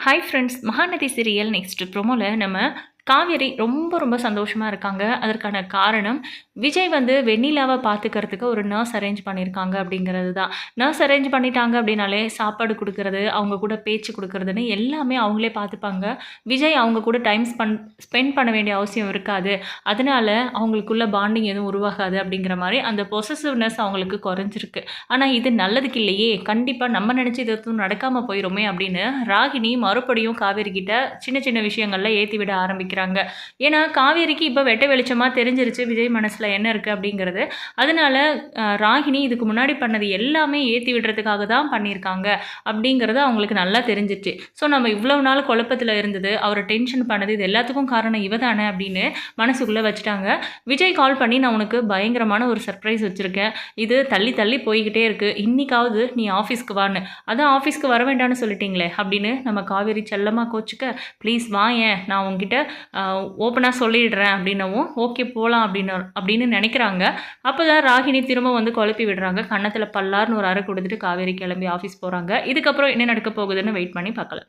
Hi friends Mahanadhi serial next ப்ரோமோவில் நம்ம காவேரி ரொம்ப ரொம்ப சந்தோஷமாக இருக்காங்க. அதற்கான காரணம் விஜய் வந்து வெண்ணிலாவை பார்த்துக்கிறதுக்கு ஒரு நர்ஸ் அரேஞ்ச் பண்ணியிருக்காங்க அப்படிங்கிறது தான். நர்ஸ் அரேஞ்ச் பண்ணிட்டாங்க அப்படின்னாலே சாப்பாடு கொடுக்கறது அவங்க கூட பேச்சு கொடுக்கறதுன்னு எல்லாமே அவங்களே பார்த்துப்பாங்க. விஜய் அவங்க கூட டைம் ஸ்பென் ஸ்பெண்ட் பண்ண வேண்டிய அவசியம் இருக்காது. அதனால அவங்களுக்குள்ள பாண்டிங் எதுவும் உருவாகாது அப்படிங்கிற மாதிரி அந்த பொசசிவ்னஸ் அவங்களுக்கு குறைஞ்சிருக்கு. ஆனால் இது நல்லதுக்கு இல்லையே. கண்டிப்பாக நம்ம நினச்சி இது எதுவும் நடக்காமல் போயிடுமே அப்படின்னு ராகினி மறுபடியும் காவேரி கிட்ட சின்ன சின்ன விஷயங்களில் ஏற்றி விட ஆரம்பிக்கிறாங்க. ஏன்னா காவேரிக்கு இப்போ வெட்ட வெளிச்சமாக தெரிஞ்சிருச்சு. விஜய் மனசில் என்ன இருக்குது அப்படிங்கிறது. அதனால ராகினி இதுக்கு முன்னாடி பண்ணது எல்லாமே ஏற்றி விடுறதுக்காக தான் பண்ணியிருக்காங்க அப்படிங்கிறது அவங்களுக்கு நல்லா தெரிஞ்சிச்சு. ஸோ நம்ம இவ்வளவு நாள் குழப்பத்தில் இருந்தது. அவரை டென்ஷன் பண்ணது இது எல்லாத்துக்கும் காரணம் இவ தானே அப்படின்னு மனசுக்குள்ளே வச்சுட்டாங்க. விஜய் கால் பண்ணி நான் உனக்கு பயங்கரமான ஒரு சர்ப்ரைஸ் வச்சுருக்கேன். இது தள்ளி தள்ளி போய்கிட்டே இருக்குது இன்றைக்காவது நீ ஆஃபீஸ்க்கு வான்னு. அதான் ஆஃபீஸ்க்கு வர வேண்டாம்னு சொல்லிட்டீங்களே அப்படின்னு நம்ம காவேரி செல்லமாக கோச்சுக்க ப்ளீஸ் வாயேன் நான் உங்ககிட்ட ஓப்பனாக சொல்லிடுறேன் அப்படின்னவும் ஓகே போகலாம் அப்படின்னு அப்படின்னு நினைக்கிறாங்க. அப்போ தான் ராகினி திரும்ப வந்து குழப்பி விடுறாங்க. கன்னத்தில் பல்லார்னு ஒரு அறை கொடுத்துட்டு காவேரி கிளம்பி ஆஃபீஸ் போகிறாங்க இதுக்கப்புறம் என்ன நடக்க போகுதுன்னு வெயிட் பண்ணி பார்க்கலாம்.